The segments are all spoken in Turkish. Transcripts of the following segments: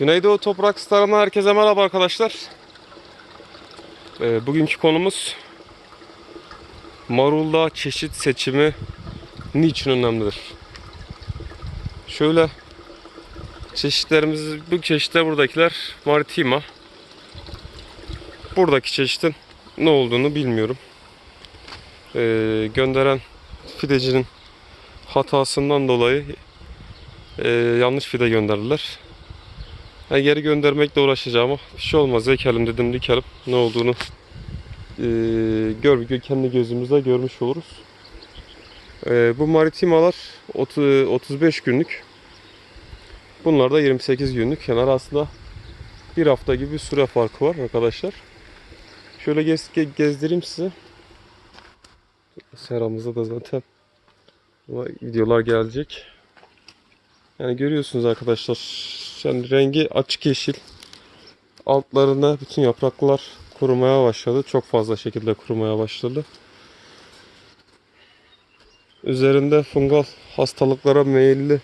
Güneydoğu Toprak Starı'ndan herkese merhaba arkadaşlar. Ee, bugünkü konumuz marulda çeşit seçimi niçin önemlidir? Şöyle çeşitlerimiz, bu çeşitler buradakiler Maritima. Buradaki çeşitin ne olduğunu bilmiyorum. Ee, gönderen fidecinin hatasından dolayı e, yanlış fide gönderdiler. Yani geri göndermekle uğraşacağım ama bir şey olmaz. Ekelim dedim dikelim. Ne olduğunu e, gör, kendi gözümüzle görmüş oluruz. E, bu maritimalar 30, 35 günlük. Bunlar da 28 günlük. Yani arasında bir hafta gibi bir süre farkı var arkadaşlar. Şöyle gez, ge- gezdireyim size. Seramızda da zaten videolar gelecek. Yani görüyorsunuz arkadaşlar. Yani rengi açık yeşil. Altlarında bütün yapraklar kurumaya başladı. Çok fazla şekilde kurumaya başladı. Üzerinde fungal hastalıklara meyilli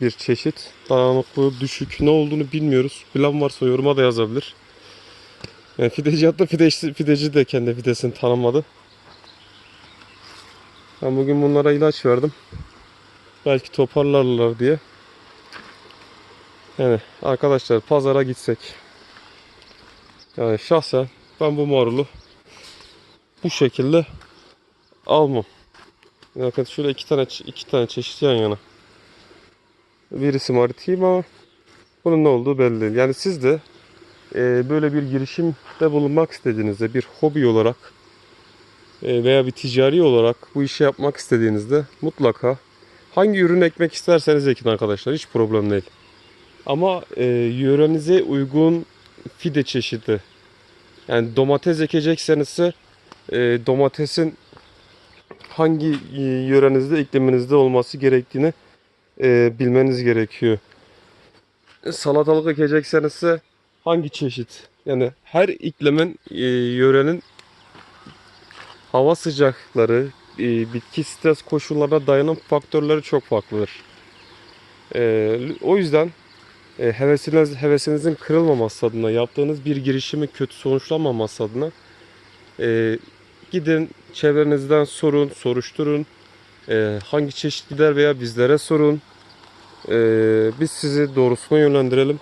bir çeşit. Dayanıklılığı düşük. Ne olduğunu bilmiyoruz. Bilen varsa yoruma da yazabilir. Yani fideci hatta fideci, fideci de kendi fidesini tanımadı. Ben bugün bunlara ilaç verdim. Belki toparlarlar diye. Yani arkadaşlar pazara gitsek. Yani şahsen ben bu marulu bu şekilde almam. Bakın şöyle iki tane iki tane çeşit yan yana. Birisi maritim ama bunun ne olduğu belli değil. Yani siz de e, böyle bir girişimde bulunmak istediğinizde bir hobi olarak e, veya bir ticari olarak bu işi yapmak istediğinizde mutlaka hangi ürün ekmek isterseniz ekin arkadaşlar hiç problem değil. Ama e, yörenize uygun fide çeşidi. Yani domates ekecekseniz e, domatesin hangi e, yörenizde, ikliminizde olması gerektiğini e, bilmeniz gerekiyor. Salatalık ekecekseniz ise hangi çeşit? Yani her iklimin, e, yörenin hava sıcaklıkları, e, bitki stres koşullarına dayanan faktörleri çok farklıdır. E, o yüzden e, hevesiniz, hevesinizin kırılmaması adına, yaptığınız bir girişimi kötü sonuçlanmaması adına e, gidin çevrenizden sorun, soruşturun. E, hangi çeşit gider veya bizlere sorun. E, biz sizi doğrusuna yönlendirelim.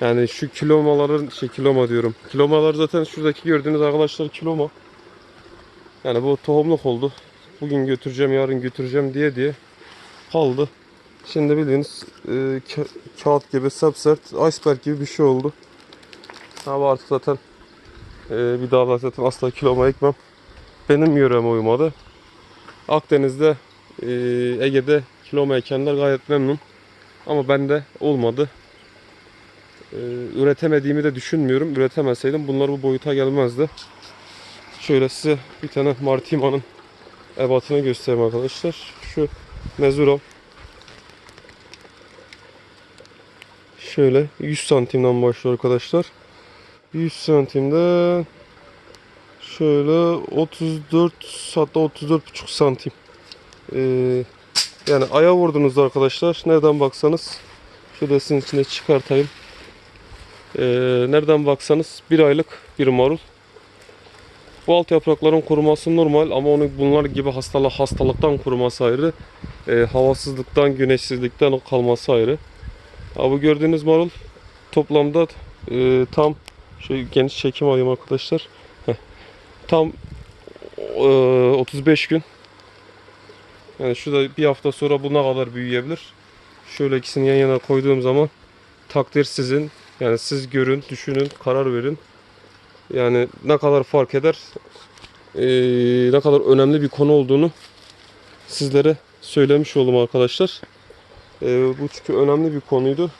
Yani şu kilomaların, şey kiloma diyorum. Kilomalar zaten şuradaki gördüğünüz arkadaşlar kiloma. Yani bu tohumluk oldu. Bugün götüreceğim, yarın götüreceğim diye diye kaldı. Şimdi bildiğiniz e, ka- kağıt gibi sapsert iceberg gibi bir şey oldu. Ama artık zaten e, bir daha da zaten asla kiloma ekmem. Benim yöreme uymadı. Akdeniz'de e, Ege'de kiloma ekenler gayet memnun. Ama bende olmadı. E, üretemediğimi de düşünmüyorum. Üretemeseydim bunlar bu boyuta gelmezdi. Şöyle size bir tane Martima'nın ebatını göstereyim arkadaşlar. Şu Mezuro Şöyle 100 santimden başlıyor arkadaşlar. 100 santimde şöyle 34 hatta 34,5 santim. Ee, yani aya vurdunuz arkadaşlar. Nereden baksanız şöyle sizin içine çıkartayım. Ee, nereden baksanız bir aylık bir marul. Bu alt yaprakların kuruması normal ama onu bunlar gibi hastalık hastalıktan kuruması ayrı. Ee, havasızlıktan, güneşsizlikten kalması ayrı. Abi bu gördüğünüz marul toplamda e, tam şöyle geniş çekim alayım arkadaşlar. Heh. Tam e, 35 gün. Yani şurada bir hafta sonra bu ne kadar büyüyebilir. Şöyle ikisini yan yana koyduğum zaman takdir sizin. Yani siz görün, düşünün, karar verin. Yani ne kadar fark eder, e, ne kadar önemli bir konu olduğunu sizlere söylemiş oldum arkadaşlar. Ee, bu çünkü önemli bir konuydu.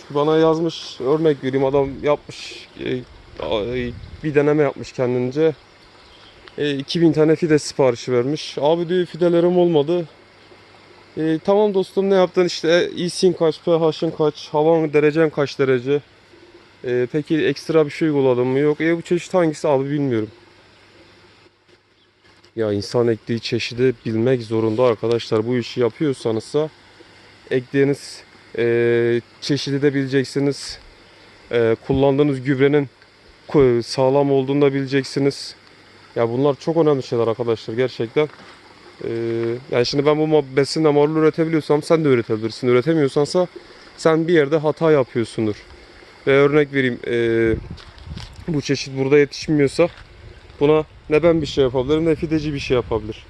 Çünkü bana yazmış, örnek vereyim adam yapmış, e, a- bir deneme yapmış kendince. E, 2000 tane fide siparişi vermiş. Abi diyor fidelerim olmadı. E, tamam dostum ne yaptın işte e, iyisin kaç, pH'ın kaç, havan derecen kaç derece. E, peki ekstra bir şey uyguladın mı? Yok. E bu çeşit hangisi abi bilmiyorum. Ya insan ektiği çeşidi bilmek zorunda arkadaşlar. Bu işi yapıyorsanızsa ektiğiniz e, çeşidi de bileceksiniz. E, kullandığınız gübrenin sağlam olduğunu da bileceksiniz. Ya bunlar çok önemli şeyler arkadaşlar gerçekten. E, yani şimdi ben bu besinle marul üretebiliyorsam sen de üretebilirsin. Üretemiyorsansa sen bir yerde hata yapıyorsundur. Ve örnek vereyim e, bu çeşit burada yetişmiyorsa buna ne ben bir şey yapabilirim ne fideci bir şey yapabilir.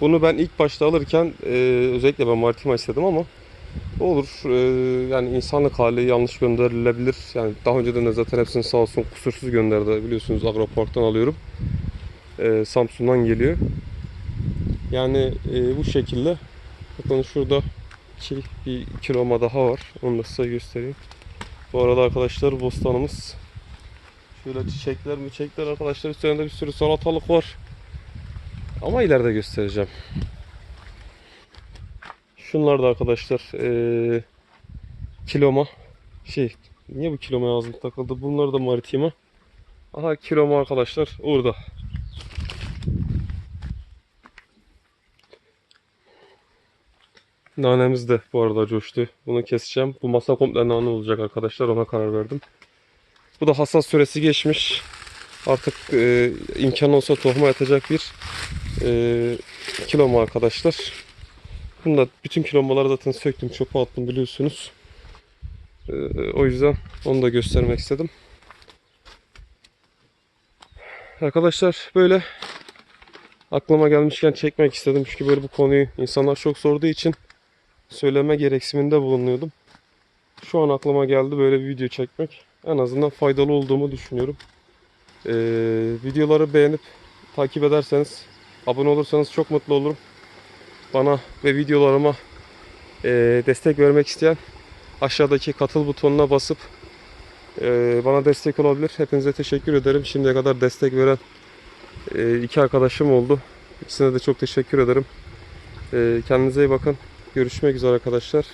Bunu ben ilk başta alırken e, özellikle ben Maritima istedim ama olur e, yani insanlık hali yanlış gönderilebilir. Yani daha önceden de zaten hepsini sağ olsun kusursuz gönderdi biliyorsunuz Agropark'tan alıyorum. E, Samsun'dan geliyor. Yani e, bu şekilde bakın şurada iki, bir kiloma daha var. Onu da size göstereyim. Bu arada arkadaşlar bostanımız şöyle çiçekler mi çiçekler arkadaşlar üstlerinde bir sürü salatalık var. Ama ileride göstereceğim. Şunlar da arkadaşlar eee, kiloma şey niye bu kiloma yazdım takıldı bunlar da maritima. Aha kiloma arkadaşlar orada. Nanemiz de bu arada coştu. Bunu keseceğim. Bu masa komple nane olacak arkadaşlar. Ona karar verdim. Bu da hasat süresi geçmiş. Artık e, imkan olsa tohuma yatacak bir e, kiloma arkadaşlar. Bunu da bütün kilomaları zaten söktüm çöpe attım biliyorsunuz. E, o yüzden onu da göstermek istedim. Arkadaşlar böyle aklıma gelmişken çekmek istedim. Çünkü böyle bu konuyu insanlar çok sorduğu için söyleme gereksiniminde bulunuyordum. Şu an aklıma geldi böyle bir video çekmek. En azından faydalı olduğumu düşünüyorum. Ee, videoları beğenip takip ederseniz, abone olursanız çok mutlu olurum. Bana ve videolarıma e, destek vermek isteyen aşağıdaki katıl butonuna basıp e, bana destek olabilir. Hepinize teşekkür ederim. Şimdiye kadar destek veren e, iki arkadaşım oldu. İkisine de çok teşekkür ederim. E, kendinize iyi bakın. Görüşmek üzere arkadaşlar.